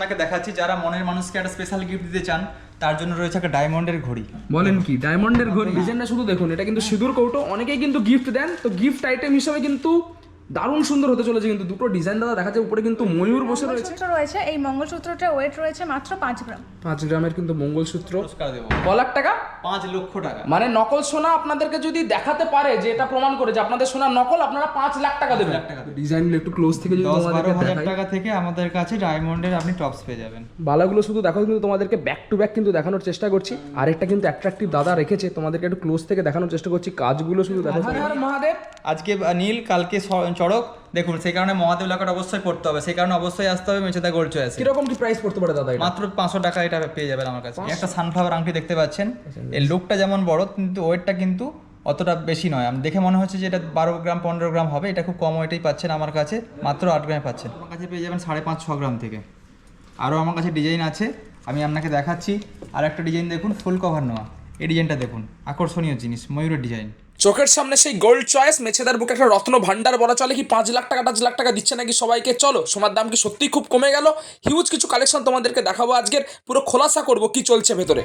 আপনাকে দেখাচ্ছি যারা মনের মানুষকে একটা স্পেশাল গিফট দিতে চান তার জন্য রয়েছে একটা ডায়মন্ডের ঘড়ি। বলেন কি ডায়মন্ডের ঘড়ি? ডিজাইনটা শুধু দেখুন এটা কিন্তু সিঁদুর কৌটো অনেকেই কিন্তু গিফট দেন। তো গিফট আইটেম হিসেবে কিন্তু দারুণ সুন্দর হতে চলেছে কিন্তু দুটো ডিজাইন দাদা দেখা যায় উপরে কিন্তু ময়ূর বসে রয়েছে। রয়েছে এই মঙ্গলসূত্রটা ওয়েট রয়েছে মাত্র পাঁচ গ্রাম। পাঁচ গ্রামের কিন্তু মঙ্গলসূত্র। পুরস্কার দেবো। ক লাখ টাকা? পাঁচ লক্ষ টাকা। মানে নকল সোনা আপনাদেরকে যদি দেখাতে পারে যে এটা প্রমাণ করে যে আপনাদের সোনা নকল আপনারা পাঁচ লাখ টাকা দেবেন। লাখ টাকা। ডিজাইনগুলো একটু ক্লোজ থেকে যদি দশ বারো হাজার টাকা থেকে আমাদের কাছে ডায়মন্ডের আপনি টপস পেয়ে যাবেন। বালাগুলো শুধু দেখো কিন্তু তোমাদেরকে ব্যাক টু ব্যাক কিন্তু দেখানোর চেষ্টা করছি। আরেকটা কিন্তু অ্যাট্রাকটিভ দাদা রেখেছে তোমাদেরকে একটু ক্লোজ থেকে দেখানোর চেষ্টা করছি। কাজগুলো শুধু দেখো মহাদেব আজকে নীল কালকে চড়ক। দেখুন সেই কারণে মহাদেব লাগাটা অবশ্যই পড়তে হবে। সেই কারণে অবশ্যই আসতে হবে মেচেদা গোল্ড চয়েস। কীরকম কি প্রাইস পড়তে পারে দাদা মাত্র পাঁচশো টাকা এটা পেয়ে যাবেন আমার কাছে। একটা সানফ্লাওয়ার আংটি দেখতে পাচ্ছেন। এর লুকটা যেমন বড় কিন্তু ওয়েটটা কিন্তু অতটা বেশি নয়। আমি দেখে মনে হচ্ছে যে এটা বারো গ্রাম পনেরো গ্রাম হবে। এটা খুব কম ওয়েটেই পাচ্ছেন আমার কাছে। মাত্র আট গ্রামে পাচ্ছেন। আমার কাছে পেয়ে যাবেন সাড়ে পাঁচ ছ গ্রাম থেকে। আরও আমার কাছে ডিজাইন আছে। আমি আপনাকে দেখাচ্ছি। আর একটা ডিজাইন দেখুন ফুল কভার নেওয়া। এই ডিজাইনটা দেখুন। আকর্ষণীয় জিনিস ময়ূরের ডিজাইন চোখের সামনে সেই গোল্ড চয়েস মেছেদার বুকে একটা রত্ন ভান্ডার বলা চলে কি পাঁচ লাখ টাকা পাঁচ লাখ টাকা দিচ্ছে নাকি সবাইকে? চলো, সোনার দাম কি সত্যিই খুব কমে গেল? হিউজ কিছু কালেকশন তোমাদেরকে দেখাবো আজকের, পুরো খোলাসা করব কি চলছে ভেতরে।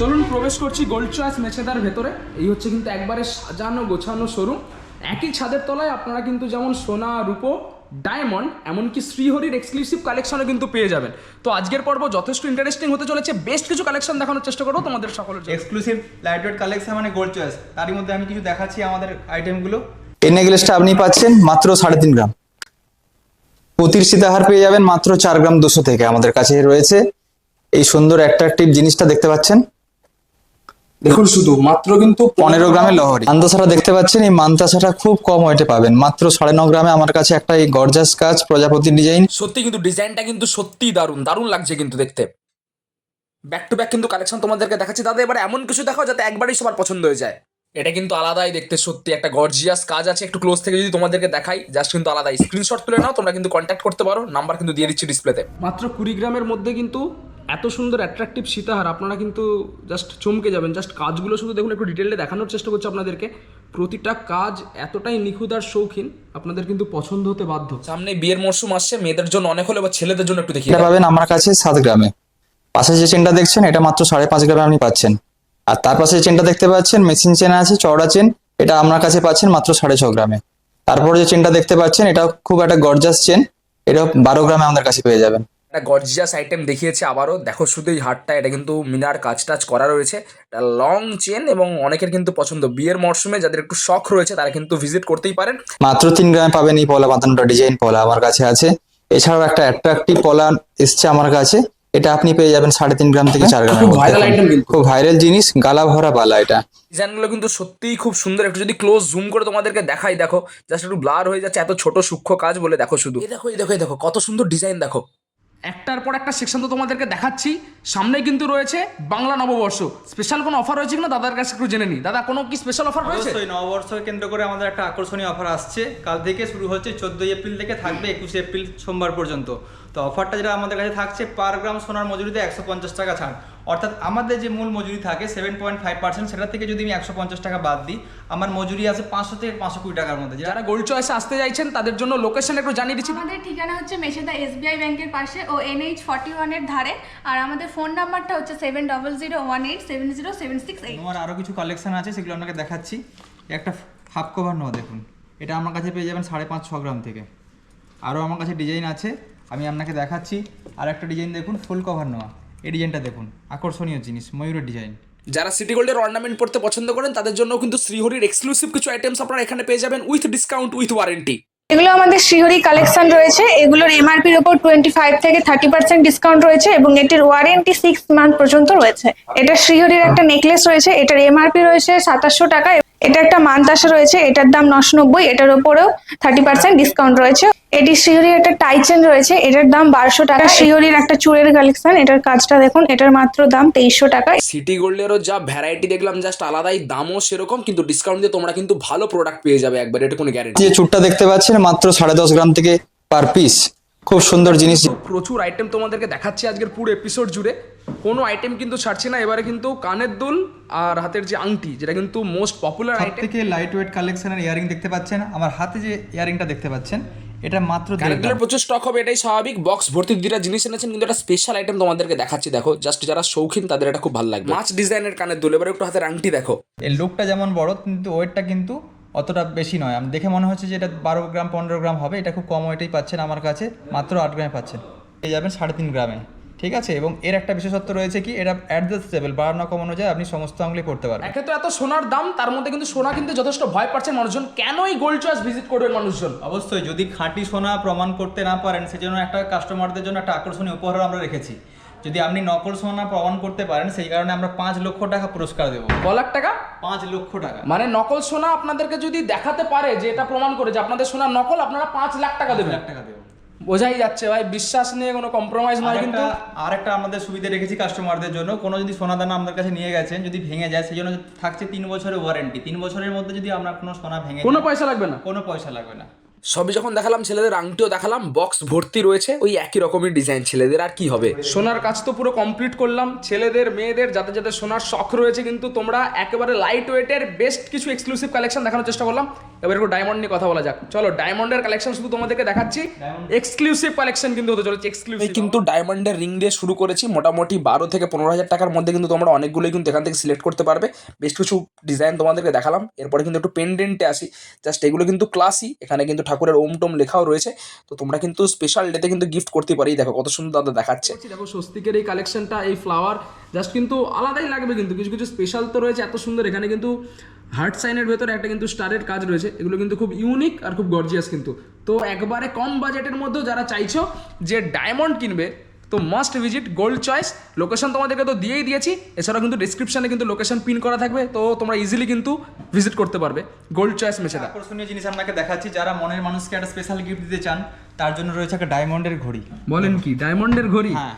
চলুন, প্রবেশ করছি গোল্ড চয়েস মেছেদার ভেতরে। এই হচ্ছে কিন্তু একবারে সাজানো গোছানো শোরুম একই ছাদের তলায় আপনারা কিন্তু যেমন সোনা, রূপো ডায়মন্ড এমনকি শ্রীহরির এক্সক্লুসিভ কালেকশনও কিন্তু পেয়ে যাবেন। তো আজকের পর্ব যথেষ্ট ইন্টারেস্টিং হতে চলেছে। বেস্ট কিছু কালেকশন দেখানোর চেষ্টা করব তোমাদের সকলের জন্য। এক্সক্লুসিভ লাইট ওয়েট কালেকশন মানে গোল্ড চয়েস তারই মধ্যে আমি কিছু দেখাচ্ছি আমাদের আইটেমগুলো এই নেকলেসটা আপনি পাচ্ছেন মাত্র সাড়ে তিন গ্রাম। পুতির সীতাহার পেয়ে যাবেন মাত্র চার গ্রাম দুশো থেকে। আমাদের কাছে রয়েছে। এই সুন্দর অ্যাট্রাকটিভ জিনিসটা দেখতে পাচ্ছেন। দেখুন শুধু মাত্র কিন্তু পনেরো গ্রামের লহরি। মান্তাসাটা দেখতে পাচ্ছেন এই মান্তাসাটা খুব কম ওয়েটে পাবেন। মাত্র সাড়ে ন গ্রামে আমার কাছে একটা এই গর্জাস কাজ প্রজাপতি ডিজাইন সত্যি কিন্তু ডিজাইনটা কিন্তু সত্যি দারুণ দারুণ লাগছে কিন্তু দেখতে। ব্যাক টু ব্যাক কিন্তু কালেকশন তোমাদেরকে দেখাচ্ছি। দাদা এবার এমন কিছু দেখাও যাতে একবারই সবার পছন্দ হয়ে যায়। এটা কিন্তু আলাদাই দেখতে সত্যি একটা গর্জিয়াস কাজ আছে। একটু ক্লোজ থেকে যদি তোমাদেরকে দেখাই জাস্ট কিন্তু আলাদাই। স্ক্রিনশট তুলে নাও তোমরা কিন্তু কন্ট্যাক্ট করতে পারো। নাম্বার কিন্তু দিয়ে দিচ্ছি ডিসপ্লেতে মাত্র কুড়ি গ্রামের মধ্যে কিন্তু এত সুন্দর অ্যাট্রাকটিভ সীতাহার আপনারা কিন্তু জাস্ট চমকে যাবেন। জাস্ট কাজগুলো শুধু দেখুন একটু ডিটেলে দেখানোর চেষ্টা করছি আপনাদেরকে। প্রতিটা কাজ এতটাই নিখুঁত আর শৌখিন আপনাদের কিন্তু পছন্দ হতে বাধ্য। সামনে বিয়ের মরশুম আসছে মেয়েদের জন্য অনেক হলে বা ছেলেদের জন্য একটু দেখি পাবেন আমার কাছে সাত গ্রামে। পাশে যে চেনটা দেখছেন এটা মাত্র সাড়ে পাঁচ গ্রামে আপনি পাচ্ছেন। আর তার পাশে যে চেনটা দেখতে পাচ্ছেন মেশিন চেন আছে চওড়া চেন এটা আমার কাছে পাচ্ছেন মাত্র সাড়ে ছ গ্রামে। তারপরে যে চেনটা দেখতে পাচ্ছেন এটা খুব একটা গর্জাস চেন এটা বারো গ্রামে আমাদের কাছে পেয়ে যাবেন। একটা গর্জিয়াস আইটেম দেখিয়েছে আবারও। দেখো শুধু এই হাটটা এটা কিন্তু মিনার কাজ টাজ করা রয়েছে। এটা লং চেন এবং অনেকের কিন্তু পছন্দ। বিয়ের মরশুমে যাদের একটু শখ রয়েছে তারা কিন্তু ভিজিট করতেই পারেন। মাত্র তিন গ্রামে পাবেন এই পলা বাঁধানোটা ডিজাইন পলা আমার কাছে আছে। এছাড়াও একটা অ্যাট্রাকটিভ পলা এসছে আমার কাছে। এটা আপনি পেয়ে যাবেন সাড়ে তিন গ্রাম থেকে চার গ্রাম খুব ভাইরাল জিনিস গালা ভরা বালা এটা। ডিজাইনগুলো কিন্তু সত্যিই খুব সুন্দর। একটু যদি ক্লোজ জুম করে তোমাদেরকে দেখাই দেখো জাস্ট একটু ব্লার হয়ে যাচ্ছে। এত ছোট সূক্ষ্ম কাজ বলে দেখো শুধু। দেখো এই দেখো এই দেখো কত সুন্দর ডিজাইন দেখো। একটার পর একটা সেকশন তো তোমাদেরকে দেখাচ্ছি। সামনে কিন্তু রয়েছে বাংলা নববর্ষ। স্পেশাল কোনো অফার রয়েছে কিনা দাদার কাছে একটু জেনে নি দাদা, কোনো কি স্পেশাল অফার রয়েছে অবশ্যই নববর্ষ কেন্দ্র করে আমাদের একটা আকর্ষণীয় অফার আসছে। কাল থেকে শুরু হচ্ছে চোদ্দোই এপ্রিল থেকে থাকবে একুশে এপ্রিল সোমবার পর্যন্ত। তো অফারটা যেটা আমাদের কাছে থাকছে পার গ্রাম সোনার মজুরিতে একশো পঞ্চাশ টাকা ছাড়। অর্থাৎ আমাদের যে মূল মজুরি থাকে সেভেন পয়েন্ট ফাইভ পার্সেন্ট সেটা থেকে যদি আমি একশো পঞ্চাশ টাকা বাদ দিই আমার মজুরি আছে পাঁচশো থেকে পাঁচশো কুড়ি টাকার মধ্যে। যারা গোল্ড চয়েসে আসতে চাইছেন তাদের জন্য লোকেশন একটু জানিয়ে দিচ্ছি। আমাদের ঠিকানা হচ্ছে মেশেদা এসবিআই ব্যাংকের পাশে ও এনএইচ ফর্টি ওয়ানের ধারে। আর আমাদের ফোন নাম্বারটা হচ্ছে seven double zero one eight seven zero seven six eight আমার আরও কিছু কালেকশন আছে সেগুলো আপনাকে দেখাচ্ছি। একটা হাফ কভার নেওয়া দেখুন। এটা আমার কাছে পেয়ে যাবেন সাড়ে পাঁচ ছ গ্রাম থেকে। আরও আমার কাছে ডিজাইন আছে আমি আপনাকে দেখাচ্ছি। আর একটা ডিজাইন দেখুন ফুল কভার নেওয়া। এই ডিজাইনটা দেখুন আকর্ষণীয় জিনিস ময়ূরের ডিজাইন। যারা সিটি গোল্ডের অর্নামেন্ট পড়তে পছন্দ করেন তাদের জন্য কিন্তু শ্রীহরির এক্সক্লুসিভ কিছু আইটেমস আপনারা এখানে পেয়ে যাবেন উইথ ডিসকাউন্ট উইথ ওয়ারেন্টি এগুলো আমাদের শ্রীহরি কালেকশন রয়েছে। এগুলোর এমআরপির উপর টোয়েন্টি ফাইভ থেকে থার্টি পার্সেন্ট ডিসকাউন্ট রয়েছে এবং এটির ওয়ারেন্টি সিক্স মান্থ পর্যন্ত রয়েছে। এটা শ্রীহরির একটা নেকলেস রয়েছে এটার এমআরপি রয়েছে সাতাশশো টাকা। এটা একটা মান্তাসা রয়েছে এটার দাম নশো নব্বই এটার উপরেও থার্টি পার্সেন্ট ডিসকাউন্ট রয়েছে। এটি শ্রীহরির একটা টাইচেন রয়েছে এটার দাম বারোশো টাকা। শ্রীহরির একটা চুড়ের কালেকশন এটার কাজটা দেখুন এটার মাত্র দাম তেইশশো টাকা। সিটি গোল্ডেরও যা ভ্যারাইটি দেখলাম জাস্ট আলাদাই দামও সেরকম কিন্তু ডিসকাউন্ট দিয়ে তোমরা কিন্তু ভালো প্রোডাক্ট পেয়ে যাবে একবার এটা কোনো গ্যারেন্টি যে চুটটা দেখতে পাচ্ছেন মাত্র সাড়ে দশ গ্রাম থেকে পার পিস খুব সুন্দর জিনিস। প্রচুর আইটেম তোমাদেরকে দেখাচ্ছি আজকের পুরো এপিসোড জুড়ে। কোনো আইটেম কিন্তু ছাড়ছে না এবারে কিন্তু কানের দুল আর হাতের যে আংটি যেটা কিন্তু মোস্ট পপুলার আইটেম থেকে লাইট ওয়েট কালেকশনের ইয়ারিং দেখতে পাচ্ছেন আমার হাতে যে ইয়ারিংটা দেখতে পাচ্ছেন এটা মাত্র কানেক্টরের প্রচুর স্টক হবে এটাই স্বাভাবিক। বক্স ভর্তি দুটা জিনিস এনেছেন কিন্তু একটা স্পেশাল আইটেম তোমাদেরকে দেখাচ্ছি দেখো। জাস্ট যারা শৌখিন তাদের এটা খুব ভালো লাগবে। মাছ ডিজাইনের কানের দুল এবার একটু হাতের আংটি দেখো। এর লুকটা যেমন বড় কিন্তু ওয়েটটা কিন্তু অতটা বেশি নয়। আমি দেখে মনে হচ্ছে যে এটা বারো গ্রাম পনেরো গ্রাম হবে। এটা খুব কম ওয়েটেই পাচ্ছেন আমার কাছে মাত্র আট গ্রামে পাচ্ছেন। এই যাবেন সাড়ে তিন গ্রামে। ঠিক আছে? এবং এর একটা বিশেষত্ব রয়েছে কি? এটা অ্যাডজাস্টেবল বাড়ানো কমানো যায় আপনি সমস্ত আঙুলি করতে পারবেন। একে তো এত সোনার দাম তার মধ্যে কিন্তু সোনা কিন্তু যথেষ্ট ভয় পাচ্ছেন মানুষজন। কেনই গোল্ড চয়েস ভিজিট করবেন মানুষজন? অবশ্যই যদি খাঁটি সোনা প্রমাণ করতে না পারেন সেজন্য একটা কাস্টমারদের জন্য একটা আকর্ষণীয় উপহার আমরা রেখেছি। যদি আপনি নকল সোনা প্রমাণ করতে পারেন সেই কারণে আমরা পাঁচ লক্ষ টাকা পুরস্কার দেবো। ক লাখ টাকা? পাঁচ লক্ষ টাকা। মানে নকল সোনা আপনাদেরকে যদি দেখাতে পারে যে এটা প্রমাণ করে যে আপনাদের সোনা নকল আপনারা পাঁচ লাখ টাকা দেবেন। লাখ টাকা দেবো। বোঝাই যাচ্ছে ভাই বিশ্বাস নিয়ে কোনো কম্প্রোমাইজ নয় কিন্তু আরেকটা আর একটা আমাদের সুবিধা রেখেছি কাস্টমারদের জন্য। কোনো যদি সোনা দানা আমাদের কাছে নিয়ে গেছেন যদি ভেঙে যায় সেই জন্য থাকছে তিন বছরের ওয়ারেন্টি তিন বছরের মধ্যে যদি আপনার কোনো সোনা ভেঙে কোনো পয়সা লাগবে না। কোনো পয়সা লাগবে না। সবই যখন দেখালাম ছেলেদের আংটিও দেখালাম বক্স ভর্তি রয়েছে ওই একই রকমের ডিজাইন ছেলেদের আর কি হবে? সোনার কাজ তো পুরো কমপ্লিট করলাম ছেলেদের মেয়েদের যাতে যাতে সোনার শখ রয়েছে কিন্তু তোমরা একেবারে লাইট ওয়েটের বেস্ট কিছু এক্সক্লুসিভ কালেকশন দেখানোর চেষ্টা করলাম। এবার একটু ডায়মন্ড নিয়ে কথা বলা যাক। চলো ডায়মন্ডের কালেকশন শুধু তোমাদেরকে দেখাচ্ছি। এক্সক্লুসিভ কালেকশন কিন্তু হতে চলেছে এক্সক্লুসিভ কিন্তু ডায়মন্ডের রিং দিয়ে শুরু করেছি মোটামুটি বারো থেকে পনেরো হাজার টাকার মধ্যে কিন্তু তোমরা অনেকগুলোই কিন্তু এখান থেকে সিলেক্ট করতে পারবে। বেশ কিছু ডিজাইন তোমাদেরকে দেখালাম এরপরে কিন্তু একটু পেন্ডেন্টে আসি। জাস্ট এগুলো কিন্তু ক্লাসই এখানে কিন্তু ঠাকুরের ওম টোম লেখাও রয়েছে। তো তোমরা কিন্তু স্পেশাল ডেতে কিন্তু গিফট করতে পারি। দেখো, কত সুন্দর দাদা দেখাচ্ছে। দেখো, স্বস্তিকের এই কালেকশনটা এই ফ্লাওয়ার জাস্ট কিন্তু আলাদাই লাগবে কিন্তু। কিছু কিছু স্পেশাল তো রয়েছে, এত সুন্দর। এখানে কিন্তু হার্ট সাইনের ভেতরে একটা কিন্তু স্টারের কাজ রয়েছে। এগুলো কিন্তু খুব ইউনিক আর খুব গর্জিয়াস কিন্তু। তো একবারে কম বাজেটের মধ্যেও যারা চাইছো যে ডায়মন্ড কিনবে তো must visit gold choice location তোমাদেরকে তো দিয়েই দিয়েছি। এছাড়াও কিন্তু ডিসক্রিপশনে কিন্তু লোকেশন পিন করা থাকবে তো তোমরা ইজিলি কিন্তু ভিজিট করতে পারবে। গোল্ড চয়েস মেছেদা আকর্ষণীয় জিনিস আপনাকে দেখাচ্ছি যারা মনের মানুষকে একটা স্পেশাল গিফট দিতে চান তার জন্য রয়েছে একটা ডায়মন্ডের ঘড়ি। বলেন কি ডায়মন্ডের ঘড়ি? হ্যাঁ।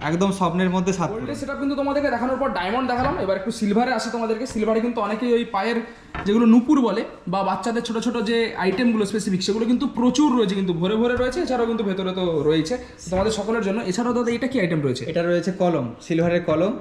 একদম স্বপ্নের মধ্যে সাত গোল্ডের সেটআপ কিন্তু তোমাদেরকে দেখানোর পর ডায়মন্ড দেখালাম। এবার একটু সিলভারে আসে তোমাদেরকে। সিলভারে কিন্তু অনেকেই ওই পায়ের যেগুলো নুপুর বলে বা বাচ্চাদের ছোট ছোট যে আইটেমগুলো স্পেসিফিক সেগুলো কিন্তু প্রচুর রয়েছে কিন্তু ভরে ভরে রয়েছে। এছাড়াও কিন্তু ভেতরে তো রয়েছে। তোমাদের সকলের জন্য। এছাড়াও দাদা এটা কি আইটেম রয়েছে? এটা রয়েছে কলম সিলভারের কলম।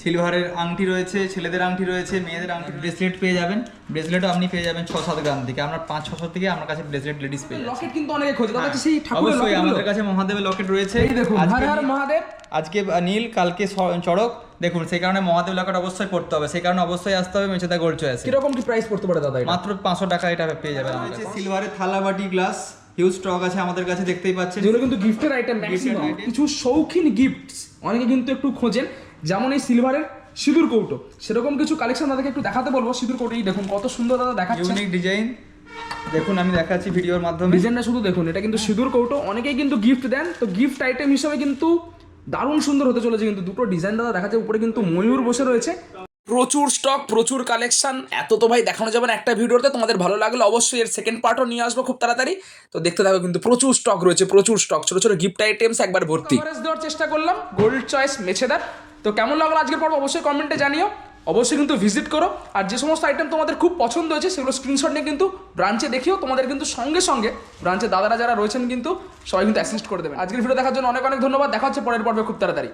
সিলভারের আংটি রয়েছে ছেলেদের আংটি রয়েছে মেয়েদের আংটি ব্রেসলেট পেয়ে যাবেন। ব্রেসলেটও আপনি পেয়ে যাবেন ছ সাত গ্রাম থেকে। আমরা পাঁচ ছশো থেকে আমার কাছে ব্রেসলেট লেডিস পেয়ে যাবেন লকেট কিন্তু অনেকে খোঁজে সেই ঠাকুরের অবশ্যই আমাদের কাছে মহাদেবের লকেট রয়েছে। এই দেখুন আজকে হর হর নীল- মহাদেব। আজকে নীল কালকে স- চড়ক। দেখুন সেই কারণে মহাদেব লকেট অবশ্যই পড়তে হবে। সেই কারণে অবশ্যই আসতে হবে মেচেদা গোল্ড চয়েস কীরকম কি প্রাইস পড়তে পারে দাদা মাত্র পাঁচশো টাকা এটা পেয়ে যাবেন সিলভারের থালা বাটি গ্লাস হিউজ স্টক আছে আমাদের কাছে দেখতেই পাচ্ছেন। যেগুলো কিন্তু গিফটের আইটেম ম্যাক্সিমাম কিছু শৌখিন গিফটস অনেকে কিন্তু একটু খোঁজেন যেমন এই সিলভারের সিঁদুর কৌটো। সেরকম কিছু কালেকশন দাদাকে একটু দেখাতে বলব সিঁদুর কৌটো। এই দেখুন কত সুন্দর দাদা দেখাচ্ছে। ইউনিক ডিজাইন দেখুন আমি দেখাচ্ছি ভিডিওর মাধ্যমে। ডিজাইনটা শুধু দেখুন এটা কিন্তু সিঁদুর কৌটো। অনেকেই কিন্তু গিফট দেন। তো গিফট আইটেম হিসেবে কিন্তু দারুণ সুন্দর হতে চলেছে। কিন্তু দুটো ডিজাইন দাদা দেখাচ্ছে। উপরে কিন্তু ময়ূর বসে রয়েছে। প্রচুর স্টক প্রচুর কালেকশন এত তো ভাই দেখানো যাবে না একটা ভিডিওতে, তোমাদের ভালো লাগলে অবশ্যই এর সেকেন্ড পার্টও নিয়ে আসব খুব তাড়াতাড়ি। তো দেখতে থাকো কিন্তু প্রচুর স্টক রয়েছে, প্রচুর স্টক ছোট ছোট গিফট আইটেমস একবার ভর্তি। দেওয়ার চেষ্টা করলাম গোল্ড চয়েস মেছেদার। তো কেমন লাগল আজকের পর্ব? অবশ্যই কমেন্টে জানিও। অবশ্যই কিন্তু ভিজিট করো। আর যে সমস্ত আইটেম তোমাদের খুব পছন্দ হয়েছে, সেগুলো স্ক্রিনশট নিয়ে কিন্তু ব্রাঞ্চে দেখিও। তোমাদের কিন্তু সঙ্গে সঙ্গে ব্রাঞ্চে দাদারা যারা রয়েছেন কিন্তু সবাই কিন্তু অ্যাসিস্ট করে দেবেন। আজকের ভিডিও দেখার জন্য অনেক অনেক ধন্যবাদ। দেখা হচ্ছে পরের পর্বে খুব তাড়াতাড়ি।